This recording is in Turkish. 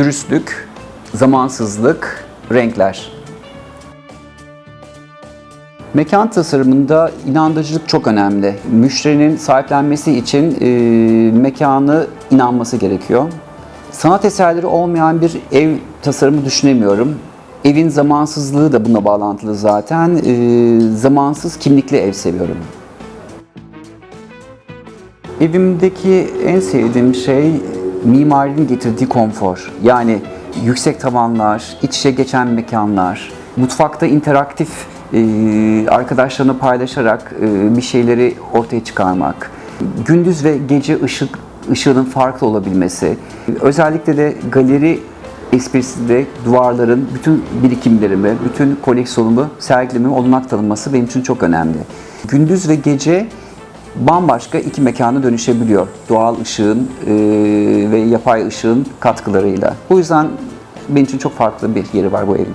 dürüstlük, zamansızlık, renkler. Mekan tasarımında inandırıcılık çok önemli. Müşterinin sahiplenmesi için e, mekanı inanması gerekiyor. Sanat eserleri olmayan bir ev tasarımı düşünemiyorum. Evin zamansızlığı da buna bağlantılı zaten. E, zamansız kimlikli ev seviyorum. Evimdeki en sevdiğim şey mimarinin getirdiği konfor. Yani yüksek tavanlar, iç içe geçen mekanlar, mutfakta interaktif e, arkadaşlarına paylaşarak e, bir şeyleri ortaya çıkarmak, gündüz ve gece ışık ışığının farklı olabilmesi, özellikle de galeri esprisinde duvarların bütün birikimlerimi, bütün koleksiyonumu sergilememe olanak tanınması benim için çok önemli. Gündüz ve gece bambaşka iki mekana dönüşebiliyor. Doğal ışığın e, ve yapay ışığın katkılarıyla. Bu yüzden benim için çok farklı bir yeri var bu evin.